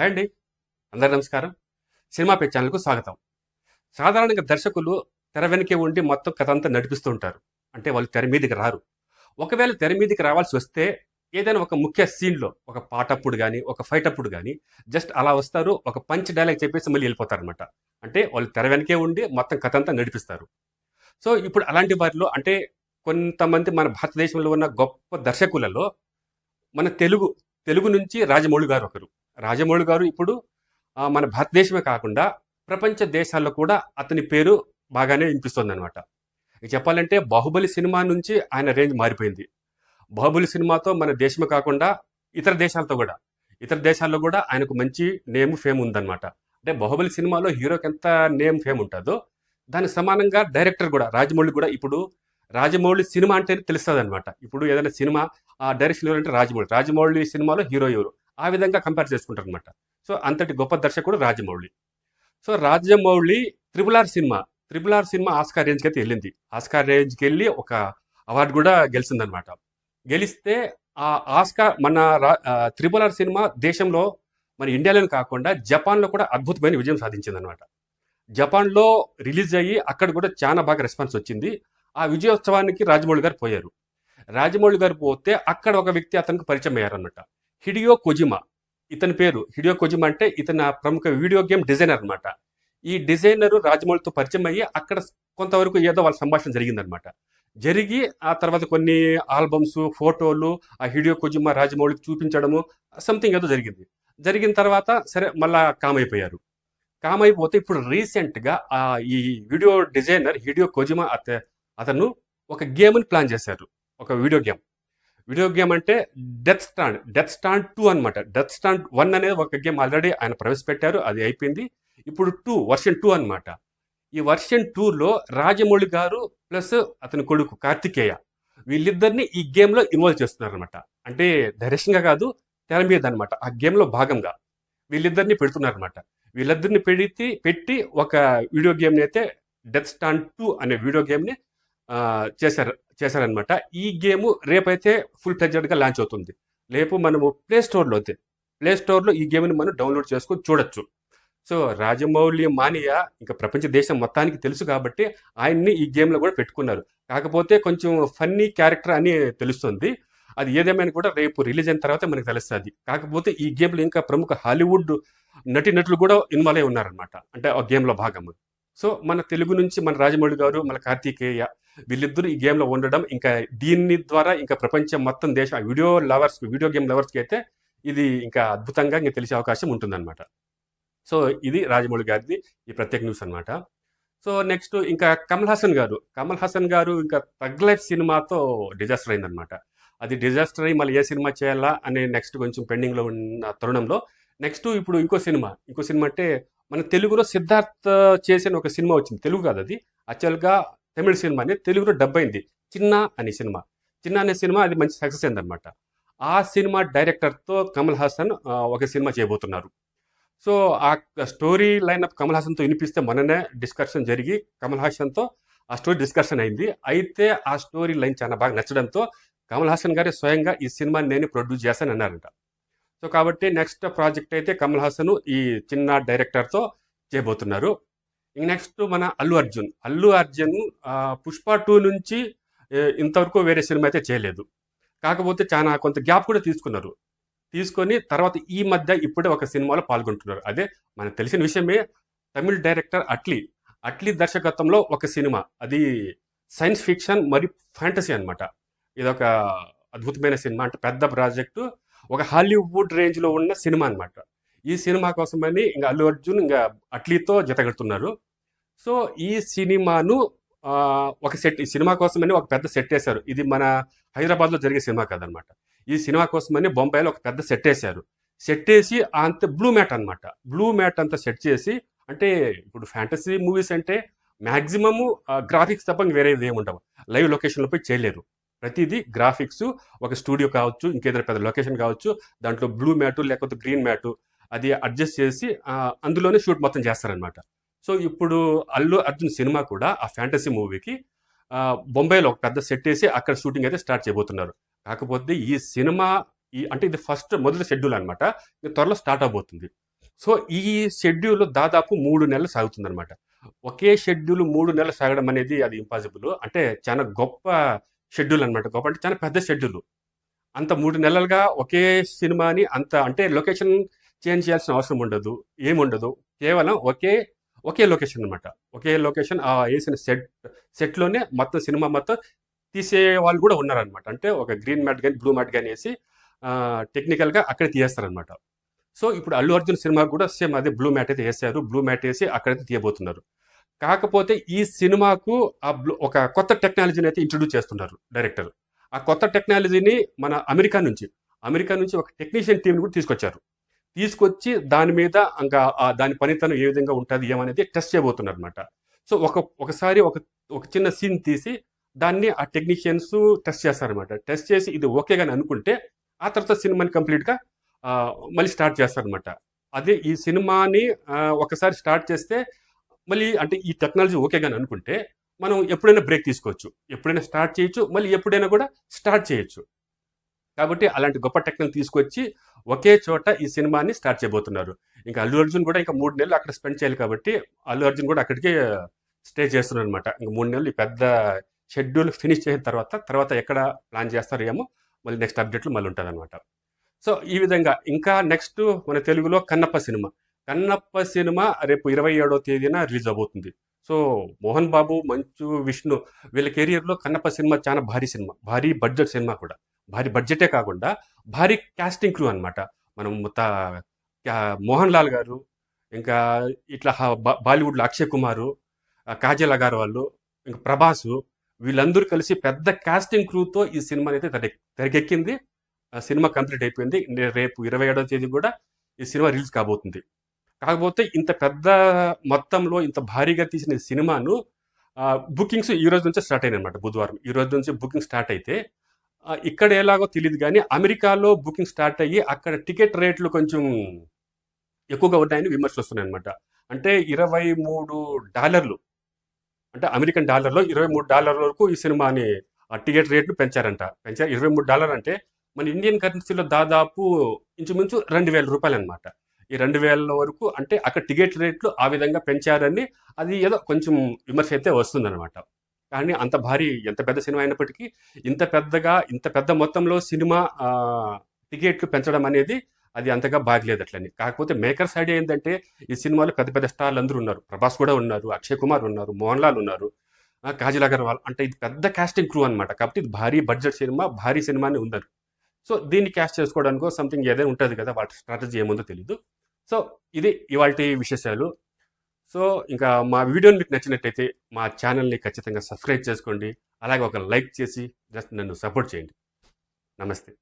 Hi అండి. అందరి నమస్కారం. సినిమా పే ఛానల్కు స్వాగతం. సాధారణంగా దర్శకులు తెర వెనకే ఉండి మొత్తం కథ అంతా నడిపిస్తూ ఉంటారు. అంటే వాళ్ళు తెర మీదకి రారు. ఒకవేళ తెర మీదకి రావాల్సి వస్తే ఏదైనా ఒక ముఖ్య సీన్లో ఒక పాట అప్పుడు కానీ ఒక ఫైట్ అప్పుడు కానీ జస్ట్ అలా వస్తారు. ఒక పంచ్ డైలాగ్ చెప్పేసి మళ్ళీ వెళ్ళిపోతారనమాట అంటే వాళ్ళు తెర వెనకే ఉండి మొత్తం కథ అంతా నడిపిస్తారు. సో ఇప్పుడు అలాంటి వారిలో అంటే కొంతమంది మన భారతదేశంలో ఉన్న గొప్ప దర్శకులలో మన తెలుగు తెలుగు నుంచి రాజమౌళి గారు ఒకరు. రాజమౌళి గారు ఇప్పుడు మన భారతదేశమే కాకుండా ప్రపంచ దేశాల్లో కూడా అతని పేరు బాగానే వినిపిస్తుంది అనమాట చెప్పాలంటే బాహుబలి సినిమా నుంచి ఆయన రేంజ్ మారిపోయింది. బాహుబలి సినిమాతో మన దేశమే కాకుండా ఇతర దేశాలతో కూడా ఇతర దేశాల్లో కూడా ఆయనకు మంచి నేమ్ ఫేమ్ ఉందన్నమాట. అంటే బాహుబలి సినిమాలో హీరోకి ఎంత నేమ్ ఫేమ్ ఉంటుందో దానికి సమానంగా డైరెక్టర్ కూడా రాజమౌళి కూడా ఇప్పుడు రాజమౌళి సినిమా అంటే తెలుస్తుంది అనమాట ఇప్పుడు ఏదైనా సినిమా ఆ డైరెక్షన్ ఎవరు అంటే రాజమౌళి. రాజమౌళి సినిమాలో హీరో ఎవరు? ఆ విధంగా కంపేర్ చేసుకుంటారు అనమాట సో అంతటి గొప్ప దర్శకుడు Rajamouli. So Rajamouli triple R cinema triple R cinema Oscar రేంజ్కి అయితే వెళ్ళింది. ఆస్కార్ రేంజ్కి వెళ్ళి ఒక అవార్డు కూడా గెలిచిందనమాట గెలిస్తే ఆ ఆస్కార్ మన త్రిబుల్ ఆర్ సినిమా దేశంలో మన ఇండియాలోనే కాకుండా జపాన్లో కూడా అద్భుతమైన విజయం సాధించిందనమాట జపాన్లో రిలీజ్ అయ్యి అక్కడ కూడా చాలా బాగా రెస్పాన్స్ వచ్చింది. ఆ విజయోత్సవానికి రాజమౌళి గారు పోయారు. రాజమౌళి గారు పోతే అక్కడ ఒక వ్యక్తి అతనికి పరిచయం అయ్యారనమాట హిడియో కొజిమా ఇతని పేరు హిడియో కొజిమా అంటే ఇతని ప్రముఖ వీడియో గేమ్ డిజైనర్ అనమాట ఈ డిజైనర్ రాజమౌళితో పరిచయం అయ్యి అక్కడ కొంతవరకు ఏదో వాళ్ళ సంభాషణ జరిగిందనమాట జరిగి ఆ తర్వాత కొన్ని ఆల్బమ్స్ ఫోటోలు ఆ హిడియో కొజిమా రాజమౌళికి చూపించడము సంథింగ్ ఏదో జరిగింది. జరిగిన తర్వాత సరే మళ్ళా కామ్ అయిపోయారు కామ్ అయిపోతే ఇప్పుడు రీసెంట్గా ఆ ఈ వీడియో డిజైనర్ హిడియో కొజిమా అతను ఒక గేమ్ని ప్లాన్ చేశారు. ఒక వీడియో గేమ్ వీడియో గేమ్ అంటే death stand death stand two అనమాట డెత్ స్టాండ్ వన్ అనేది ఒక గేమ్ ఆల్రెడీ ఆయన ప్రవేశపెట్టారు అది అయిపోయింది. ఇప్పుడు టూ వర్షన్ టూ అనమాట ఈ వర్షన్ టూలో రాజమౌళి గారు ప్లస్ అతని కొడుకు కార్తికేయ వీళ్ళిద్దరిని ఈ గేమ్లో ఇన్వాల్వ్ చేస్తున్నారు అనమాట అంటే డైరెక్షన్గా కాదు తెర మీద అనమాట ఆ గేమ్లో భాగంగా వీళ్ళిద్దరిని పెడుతున్నారు అనమాట వీళ్ళిద్దరిని పెడితే పెట్టి ఒక వీడియో గేమ్ని అయితే డెత్ స్టాండ్ టూ అనే వీడియో గేమ్ని చేశారు. చేశారనమాట ఈ గేమ్ రేపైతే ఫుల్గా లాంచ్ అవుతుంది. రేపు మనము ప్లే స్టోర్లో అయితే ప్లే స్టోర్లో ఈ గేమ్ని మనం డౌన్లోడ్ చేసుకొని చూడొచ్చు. సో రాజమౌళి మానియా ఇంకా ప్రపంచ దేశం మొత్తానికి తెలుసు కాబట్టి ఆయన్ని ఈ గేమ్లో కూడా పెట్టుకున్నారు. కాకపోతే కొంచెం ఫన్నీ క్యారెక్టర్ అని తెలుస్తుంది. అది ఏదేమైనా కూడా రేపు రిలీజ్ అయిన తర్వాత మనకు తెలుస్తుంది. కాకపోతే ఈ గేమ్లో ఇంకా ప్రముఖ హాలీవుడ్ నటీనటులు కూడా ఇన్వాల్వ్ అయి ఉన్నారనమాట అంటే ఆ గేమ్లో భాగము. సో మన తెలుగు నుంచి మన రాజమౌళి గారు మన కార్తికేయ వీళ్ళిద్దరూ ఈ గేమ్లో ఉండడం ఇంకా దీని ద్వారా ఇంకా ప్రపంచం మొత్తం దేశం ఆ వీడియో లవర్స్ వీడియో గేమ్ లవర్స్కి అయితే ఇది ఇంకా అద్భుతంగా ఇంకా తెలిసే అవకాశం ఉంటుందన్నమాట. సో ఇది రాజమౌళి గారిది ఈ ప్రత్యేక న్యూస్ అనమాట సో నెక్స్ట్ ఇంకా కమల్ హాసన్ గారు. కమల్ హాసన్ గారు ఇంకా తగ్ లైఫ్ సినిమాతో డిజాస్టర్ అయిందనమాట అది డిజాస్టర్ అయ్యి మళ్ళీ ఏ సినిమా చేయాలా అనే నెక్స్ట్ కొంచెం పెండింగ్లో ఉన్న తరుణంలో నెక్స్ట్ ఇప్పుడు ఇంకో సినిమా. ఇంకో సినిమా అంటే మన తెలుగులో సిద్ధార్థ్ చేసిన ఒక సినిమా వచ్చింది. తెలుగు కాదు అది. యాక్చువల్గా తమిళ సినిమా అనేది తెలుగులో డబ్ అయింది. చిన్న అనే సినిమా. చిన్న అనే సినిమా అది మంచి సక్సెస్ అయిందనమాట ఆ సినిమా డైరెక్టర్తో కమల్ హాసన్ ఒక సినిమా చేయబోతున్నారు. సో ఆ స్టోరీ లైన్ అప్ కమల్ హాసన్తో వినిపిస్తే మొన్ననే డిస్కషన్ జరిగి కమల్ హాసన్తో ఆ స్టోరీ డిస్కషన్ అయింది. అయితే ఆ స్టోరీ లైన్ చాలా బాగా నచ్చడంతో కమల్ హాసన్ గారే స్వయంగా ఈ సినిమాని నేను ప్రొడ్యూస్ చేస్తాను అన్నారంట. సో కాబట్టి నెక్స్ట్ ప్రాజెక్ట్ అయితే కమల్ హాసన్ ఈ చిన్న డైరెక్టర్తో చేయబోతున్నారు. ఇంక నెక్స్ట్ మన అల్లు అర్జున్. అల్లు అర్జున్ పుష్ప టూ నుంచి ఇంతవరకు వేరే సినిమా అయితే చేయలేదు. కాకపోతే చాలా కొంత గ్యాప్ కూడా తీసుకున్నారు. తీసుకొని తర్వాత ఈ మధ్య ఇప్పుడే ఒక సినిమాలో పాల్గొంటున్నారు. అదే మనకు తెలిసిన విషయమే తమిళ్ డైరెక్టర్ అట్లీ. అట్లీ దర్శకత్వంలో ఒక సినిమా. అది సైన్స్ ఫిక్షన్ మరియు ఫ్యాంటసీ అనమాట ఇది ఒక అద్భుతమైన సినిమా అంటే పెద్ద ప్రాజెక్టు. ఒక హాలీవుడ్ రేంజ్లో ఉన్న సినిమా అన్నమాట. ఈ సినిమా కోసమని ఇంకా అల్లు అర్జున్ ఇంకా అట్లీతో జతగడుతున్నారు సో ఈ సినిమాను ఒక సెట్ ఈ సినిమా కోసమని ఒక పెద్ద సెట్ వేశారు. ఇది మన హైదరాబాద్లో జరిగే సినిమా కాదనమాట. ఈ సినిమా కోసమని బొంబాయిలో ఒక పెద్ద సెట్ వేశారు. సెట్ వేసి అంత బ్లూ మ్యాట్ అన్నమాట. బ్లూ మ్యాట్ అంతా సెట్ చేసి అంటే ఇప్పుడు ఫ్యాంటసీ మూవీస్ అంటే మ్యాక్సిమము గ్రాఫిక్స్ తప్ప వేరేది వేరే ఏమి ఉండవు. లైవ్ లొకేషన్లో పోయి చేయలేరు. ప్రతిదీ గ్రాఫిక్స్ ఒక స్టూడియో కావచ్చు ఇంకేదైనా పెద్ద లొకేషన్ కావచ్చు దాంట్లో బ్లూ మ్యాటు లేకపోతే గ్రీన్ మ్యాటు అది అడ్జస్ట్ చేసి అందులోనే షూట్ మొత్తం చేస్తారనమాట సో ఇప్పుడు అల్లు అర్జున్ సినిమా కూడా ఆ ఫ్యాంటసీ మూవీకి బొంబాయిలో ఒక పెద్ద సెట్ వేసి అక్కడ షూటింగ్ అయితే స్టార్ట్ చేయబోతున్నారు. కాకపోతే ఈ సినిమా ఈ అంటే ఇది ఫస్ట్ మొదటి షెడ్యూల్ అనమాట త్వరలో స్టార్ట్ అవబోతుంది. సో ఈ షెడ్యూల్ దాదాపు మూడు నెలలు సాగుతుంది అనమాట ఒకే షెడ్యూల్ మూడు నెలలు సాగడం అనేది అది ఇంపాసిబుల్ అంటే చాలా గొప్ప షెడ్యూల్ అనమాట గొప్ప అంటే చాలా పెద్ద షెడ్యూల్ అంత మూడు నెలలుగా ఒకే సినిమాని అంత అంటే లొకేషన్ చేంజ్ చేయాల్సిన అవసరం ఉండదు. ఏముండదు. కేవలం ఒకే ఒకే లొకేషన్ అనమాట ఒకే లొకేషన్ ఆ వేసిన సెట్ సెట్లోనే మొత్తం సినిమా మొత్తం తీసే వాళ్ళు కూడా ఉన్నారనమాట అంటే ఒక గ్రీన్ మ్యాట్ కానీ బ్లూ మ్యాట్ కానీ వేసి టెక్నికల్గా అక్కడ తీయేస్తారనమాట సో ఇప్పుడు అల్లు అర్జున్ సినిమా కూడా సేమ్ అదే బ్లూ మ్యాట్ అయితే వేసారు. బ్లూ మ్యాట్ వేసి అక్కడైతే తీయబోతున్నారు. కాకపోతే ఈ సినిమాకు ఆ బ్లూ ఒక కొత్త టెక్నాలజీని అయితే ఇంట్రడ్యూస్ చేస్తున్నారు డైరెక్టర్. ఆ కొత్త టెక్నాలజీని మన అమెరికా నుంచి అమెరికా నుంచి ఒక టెక్నీషియన్ టీంని కూడా తీసుకొచ్చారు. తీసుకొచ్చి దాని మీద ఇంకా దాని పనితనం ఏ విధంగా ఉంటుంది ఏమనేది టెస్ట్ చేయబోతున్నారు అనమాట సో ఒక ఒకసారి ఒక ఒక చిన్న సీన్ తీసి దాన్ని ఆ టెక్నీషియన్స్ టెస్ట్ చేస్తారనమాట టెస్ట్ చేసి ఇది ఓకే కానీ అనుకుంటే ఆ తర్వాత సినిమాని కంప్లీట్గా మళ్ళీ స్టార్ట్ చేస్తారనమాట అదే ఈ సినిమాని ఒకసారి స్టార్ట్ చేస్తే మళ్ళీ అంటే ఈ టెక్నాలజీ ఓకే కానీ అనుకుంటే మనం ఎప్పుడైనా బ్రేక్ తీసుకోవచ్చు. ఎప్పుడైనా స్టార్ట్ చేయొచ్చు మళ్ళీ ఎప్పుడైనా కూడా స్టార్ట్ చేయొచ్చు. కాబట్టి అలాంటి గొప్ప టెక్నిక్ తీసుకొచ్చి ఒకే చోట ఈ సినిమాని స్టార్ట్ చేయబోతున్నారు. ఇంకా అల్లు అర్జున్ కూడా ఇంకా మూడు నెలలు అక్కడ స్పెండ్ చేయాలి కాబట్టి అల్లు అర్జున్ కూడా అక్కడికే స్టే చేస్తున్నారు అనమాట ఇంకా మూడు నెలలు పెద్ద షెడ్యూల్ ఫినిష్ చేసిన తర్వాత తర్వాత ఎక్కడ ప్లాన్ చేస్తారో ఏమో మళ్ళీ నెక్స్ట్ అప్డేట్లు మళ్ళీ ఉంటుంది అనమాట సో ఈ విధంగా ఇంకా నెక్స్ట్ మన తెలుగులో కన్నప్ప సినిమా. కన్నప్ప సినిమా రేపు ఇరవై ఏడో తేదీన రిలీజ్ అవబోతుంది సో మోహన్ బాబు మంచు విష్ణు వీళ్ళ కెరియర్లో కన్నప్ప సినిమా చాలా భారీ సినిమా భారీ బడ్జెట్ సినిమా కూడా. భారీ బడ్జెటే కాకుండా భారీ కాస్టింగ్ క్రూ అనమాట మనం మొత్త మోహన్ లాల్ గారు ఇంకా ఇట్లా హ- బాలీవుడ్లో అక్షయ్ కుమారు కాజల్ కాజల్ వాళ్ళు ఇంకా ప్రభాసు వీళ్ళందరూ కలిసి పెద్ద కాస్టింగ్ క్రూతో ఈ సినిమా అయితే తెర తెరకెక్కింది. ఆ సినిమా కంప్లీట్ అయిపోయింది. రేపు ఇరవై ఏడవ తేదీ కూడా ఈ సినిమా రిలీజ్ కాబోతుంది. కాకపోతే ఇంత పెద్ద మొత్తంలో ఇంత భారీగా తీసిన సినిమాను బుకింగ్స్ ఈ రోజు నుంచే స్టార్ట్ అయినాయి అనమాట బుధవారం. ఈ రోజు నుంచి బుకింగ్ స్టార్ట్ అయితే ఇక్కడ ఎలాగో తెలియదు కానీ అమెరికాలో బుకింగ్ స్టార్ట్ అయ్యి అక్కడ టికెట్ రేట్లు కొంచెం ఎక్కువగా ఉన్నాయని విమర్శలు వస్తున్నాయి అనమాట అంటే ఇరవై మూడు డాలర్లు అంటే అమెరికన్ డాలర్లో ఇరవై మూడు డాలర్ల వరకు ఈ సినిమాని ఆ టికెట్ రేట్లు పెంచారంట. పెంచారు ఇరవై మూడు డాలర్ అంటే మన ఇండియన్ కరెన్సీలో దాదాపు ఇంచుమించు రెండు వేల రూపాయలు అనమాట ఈ రెండు వేల వరకు అంటే అక్కడ టికెట్ రేట్లు ఆ విధంగా పెంచారని అది ఏదో కొంచెం విమర్శ అయితే వస్తుందన్నమాట. కానీ అంత భారీ ఎంత పెద్ద సినిమా అయినప్పటికీ ఇంత పెద్దగా ఇంత పెద్ద మొత్తంలో సినిమా టికెట్లు పెంచడం అనేది అది అంతగా బాగలేదు అట్లని కాకపోతే మేకర్స్ ఐడియా ఏంటంటే ఈ సినిమాలో పెద్ద పెద్ద స్టార్లు అందరూ ఉన్నారు. ప్రభాస్ కూడా ఉన్నారు అక్షయ్ కుమార్ ఉన్నారు మోహన్ లాల్ ఉన్నారు కాజల్ అగర్వాల్. అంటే ఇది పెద్ద కాస్టింగ్ క్రూ అనమాట కాబట్టి ఇది భారీ బడ్జెట్ సినిమా భారీ సినిమాని ఉన్నారు సో దీన్ని క్యాస్ట్ చేసుకోవడానికో సంథింగ్ ఏదైనా ఉంటుంది కదా వాటి స్ట్రాటజీ ఏముందో తెలియదు సో ఇది ఇవాళ విశేషాలు. సో ఇంకా మా వీడియోని మీకు నచ్చినట్టయితే మా ఛానల్ని ఖచ్చితంగా సబ్స్క్రైబ్ చేసుకోండి. అలాగే ఒక లైక్ చేసి జస్ట్ నన్ను సపోర్ట్ చేయండి. నమస్తే.